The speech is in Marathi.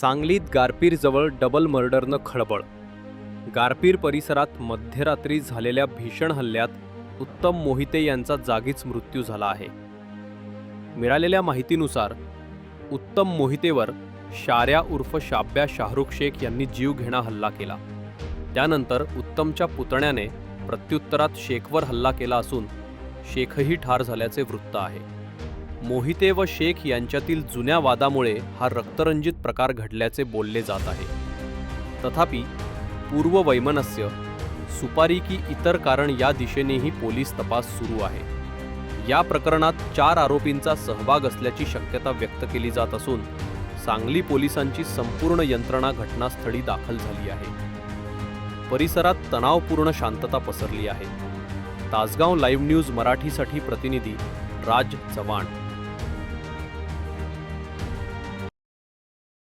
सांगलीत गारपीरजवळ डबल मर्डरनं खळबळ. गारपीर परिसरात मध्यरात्री झालेल्या भीषण हल्ल्यात उत्तम मोहिते यांचा जागीच मृत्यू झाला आहे. मिळालेल्या माहितीनुसार उत्तम मोहितेवर शार्या उर्फ शाब्या शाहरुख शेख यांनी जीवघेणा हल्ला केला. त्यानंतर उत्तमच्या पुतण्याने प्रत्युत्तरात शेखवर हल्ला केला असून शेखही ठार झाल्याचे वृत्त आहे. मोहिते व शेख यांच्यातील जुन्या वादामुळे हा रक्तरंजित प्रकार घडल्याचे बोलले जात आहे. तथापि पूर्व वैमनस्य सुपारी की इतर कारण या दिशेनेही पोलीस तपास सुरू आहे. या प्रकरणात चार आरोपींचा सहभाग असल्याची शक्यता व्यक्त केली जात असून सांगली पोलिसांची संपूर्ण यंत्रणा घटनास्थळी दाखल झाली आहे. परिसरात तणावपूर्ण शांतता पसरली आहे. तासगाव लाईव्ह न्यूज मराठीसाठी प्रतिनिधी राज चव्हाण.